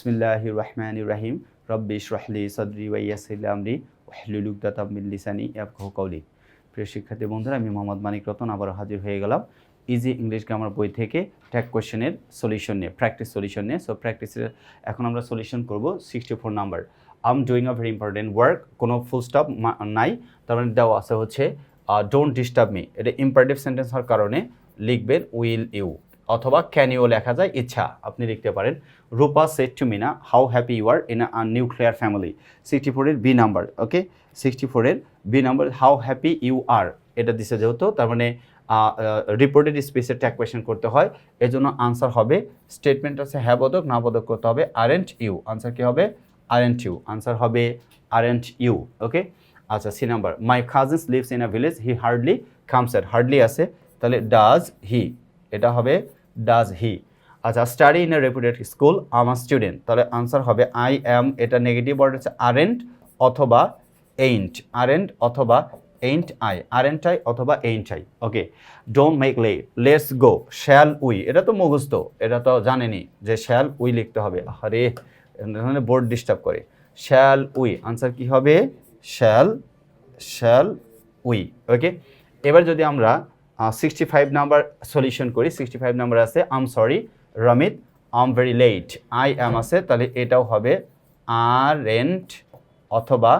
বিসমিল্লাহ রহমান রাহিম রব্বি ইশরাহলি সদরি ওয়াইয়াসিল আমরি ওয়াহলুল উকদাতাম মিন লিসানি কওলি প্রিয় শিক্ষার্থী বন্ধুরা, আমি মোহাম্মদ মানিক রতন আবার হাজির হয়ে গেলাম ইজি ইংলিশ গ্রামার বই থেকে ট্যাগ কোয়েশ্চেনের সলিউশন নিয়ে প্র্যাকটিস সলিউশন নিয়ে। সো প্র্যাকটিসের এখন আমরা সলিউশন করব sixty four number I'm doing a very important work কোনো ফুল স্টপ নাই। তার মানে দেওয়া আছে হচ্ছে ডোন্ট ডিস্টার্ব মি এটা ইম্পারেটিভ সেন্টেন্স হওয়ার কারণে লিখবেন উইল ইউ অথবা ক্যান ইউ লেখা যায় ইচ্ছা। আপনি লিখতে পারেন, Rupa said to Mina how happy you are in a nuclear family sixty ফোরের বি নাম্বার ওকে সিক্সটি ফোরের B number how happy you are এটা দিছে যেহেতু, তার মানে রিপোর্টেড স্পেসের ট্যাগ কোয়েশন করতে হয়। এজন্য আনসার হবে স্টেটমেন্ট আছে হ্যাঁ বোধক না বোধক করতে হবে আরেন্ট ইউ আনসার কী হবে? আরেন্ট ইউ আনসার হবে আরেন্ট ইউ ওকে আচ্ছা C number my cousins lives in a village he hardly comes at hardly আছে। তাহলে ডাজ হি এটা হবে ডাজ হি আচ্ছা study in a reputed school আমার স্টুডেন্ট তাহলে আনসার হবে আই অ্যাম এটা নেগেটিভ ওয়ার্ড হচ্ছে আরেন্ট অথবা এইন্ট আরেন্ট অথবা এইন্ট আই আরেন্ট আই অথবা ain't I okay don't make লে লেটস গো শ্যাল উই এটা তো মুখস্থ, এটা তো জানেনি যে শ্যাল উই লিখতে হবে। আরে বোর্ড ডিস্টার্ব করে। শ্যাল উই আনসার কি হবে? শ্যাল শ্যাল উই ওকে এবার যদি আমরা সিক্সটি ফাইভ নাম্বার সলিউশন করি। সিক্সটি ফাইভ নাম্বার আছে I'm sorry Ramit I'm very late I am আছে। তাহলে এটাও হবে আর এন্ট অথবা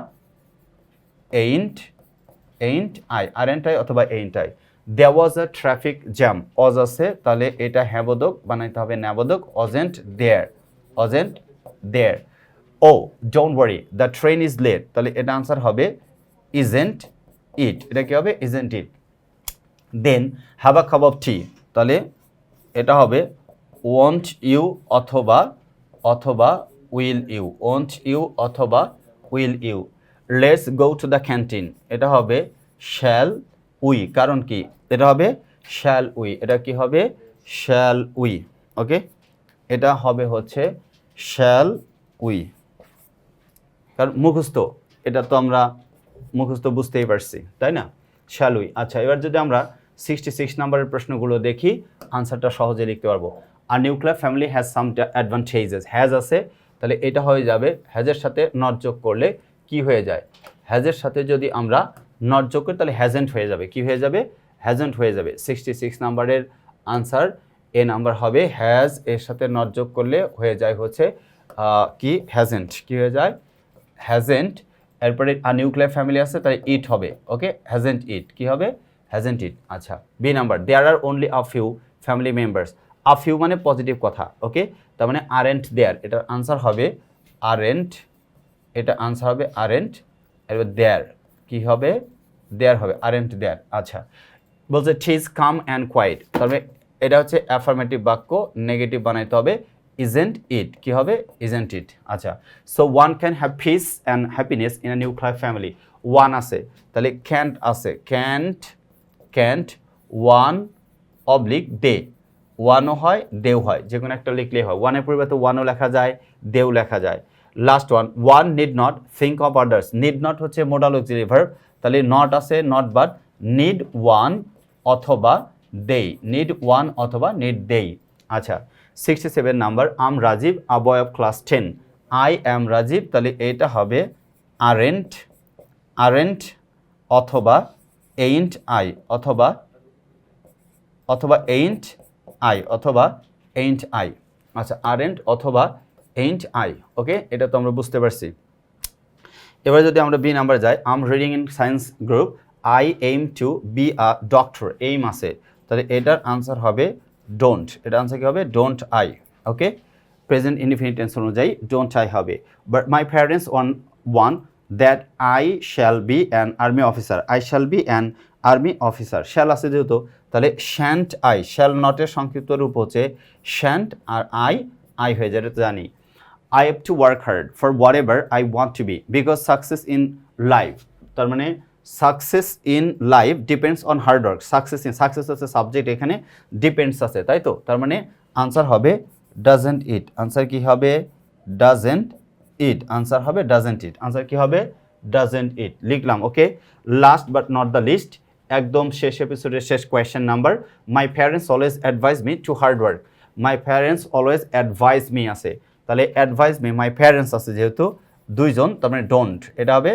ain't ain't I aren't I অথবা ain't I there was a traffic jam was আছে। তাহলে এটা হ্যাবোদক, বানাইতে হবে ন্যাবোদক wasn't there wasn't there oh don't worry the train is late তাহলে এটা আনসার হবে ইজেন্ট ইট এটা কি হবে isn't it then have a cup of tea তাহলে এটা হবে ওয়ন্ট ইউ অথবা অথবা উইল ইউ ওয়ন্ট ইউ অথবা will you let's go to the canteen এটা হবে শ্যাল উই কারণ কি? এটা হবে শ্যাল উই এটা কি হবে? শ্যাল উই ওকে এটা হবে হচ্ছে শ্যাল উই কারণ মুখস্থ, এটা তো আমরা মুখস্থ বুঝতেই পারছি, তাই না? শ্যাল উই আচ্ছা এবার যদি আমরা সিক্সটি সিক্স নাম্বারের প্রশ্নগুলো দেখি আনসারটা সহজে লিখতে পারব। আর nuclear family has some advantages has আছে, তাহলে এটা হয়ে যাবে হ্যাজের সাথে নট যোগ করলে কি হয়ে যায়? হ্যাজের সাথে যদি আমরা নট যোগ করি, তাহলে হ্যাজেন্ট হয়ে যাবে। কি হয়ে যাবে? হ্যাজেন্ট হয়ে যাবে। সিক্সটি সিক্স নাম্বারের আনসার এ নাম্বার হবে হ্যাজ এর সাথে নট যোগ করলে হয়ে যায় হচ্ছে কি? হ্যাজেন্ট কি হয়ে যায়? হ্যাজেন্ট এরপরে আর নিউক্লিয়ার ফ্যামিলি আছে তাই ইট হবে। ওকে হ্যাজেন্ট ইট কি হবে? হ্যাজেন্ট ইট আচ্ছা B number there are only a few family members a few মানে পজিটিভ কথা ওকে তার মানে আরেন্ট দেয়ার এটার আনসার হবে আরেন্ট এটা আনসার হবে আরেন্ট এরপর দেয়ার কি হবে? দেয়ার হবে আরেন্ট দেয়ার আচ্ছা। বলছে চিজ কাম অ্যান্ড কোয়াইট তবে এটা হচ্ছে অ্যাফার্মেটিভ বাক্য নেগেটিভ বানাইতে হবে ইজেন্ট ইট কি হবে? ইজেন্ট ইট আচ্ছা। So one can have peace and happiness in a nuclear family one আছে, তাহলে ক্যান্ট আছে can't can't one oblique they ওয়ানও হয়, দেও হয় যে কোনো একটা লিখলেই হয়। ওয়ানের পরিবর্তে ওয়ানও লেখা যায়, দেও লেখা যায়। Last one one need not think of others need not হচ্ছে মোডাল ভার্ব তাহলে নট আছে নট বাট নিড ওয়ান অথবা দেই নিড ওয়ান অথবা নিড দেই আচ্ছা sixty seven number I'm Rajiv a boy of class ten I am Rajiv তাহলে এটা হবে আরেন্ট আরেন্ট অথবা এইন্ট আই অথবা অথবা এইন্ট আই অথবা এইন্ট আই আচ্ছা আরেন্ট অথবা এইন্ট আই ওকে? এটা তো আমরা বুঝতে পারছি। এবার যদি আমরা বি নাম্বার যাই I'm reading in science group I aim to be a doctor aim আছে। তাহলে এটার আনসার হবে ডোন্ট এটা আনসার কি হবে? Don't I okay? Present indefinite tense অনুযায়ী ডোন্ট আই হবে। But my parents want want that I shall be an army officer I shall be an army officer shall আছে যেহেতু, তাহলে শ্যান্ট আই শ্যাল নটের সংক্ষিপ্ত রূপ হচ্ছে শ্যান্ট আর আই আই হয়ে যায় জানি। I have to work hard for whatever I want to be because success in life তার মানে success in life depends on hard work success in success আছে subject এখানে ডিপেন্ডস আছে, তাই তো? তার মানে আনসার হবে ডাজেন্ট ইট আনসার কি হবে? ডাজেন্ট ইট আনসার হবে ডাজেন্ট ইট আনসার কি হবে? ডাজেন্ট ইট লিখলাম okay last but not the least একদম শেষ এপিসোডের শেষ question number my parents always advise me to hard work my parents always advise me আছে। তাহলে অ্যাডভাইস মি মাই প্যারেন্টস আছে যেহেতু, দুইজন, তার মানে ডোন্ট এটা হবে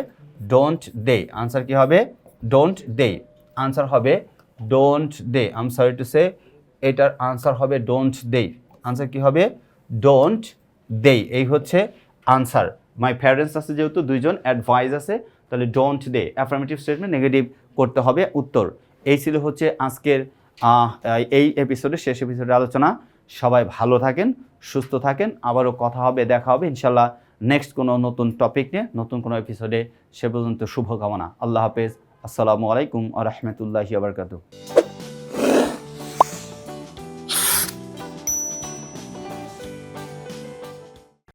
ডোন্ট দে আনসার কি হবে? ডোন্ট দে আনসার হবে don't they I'm sorry to say এটার আনসার হবে ডোন্ট দে আনসার কি হবে? ডোন্ট দে এই হচ্ছে আনসার। মাই প্যারেন্টস আছে যেহেতু, দুইজন অ্যাডভাইস আছে, তাহলে don't they. Affirmative statement negative করতে হবে উত্তর। এই ছিল হচ্ছে আজকের এই এপিসোডে শেষ এপিসোডের আলোচনা। সবাই ভালো থাকেন, সুস্থ থাকেন। আবারও কথা হবে, দেখা হবে ইনশাল্লাহ নেক্সট কোনো নতুন টপিক নিয়ে, নতুন কোনো এপিসোডে সে পর্যন্ত শুভকামনা। আল্লাহ হাফেজ। আসসালামু আলাইকুম আ রহমতুল্লাহি আবরকাতু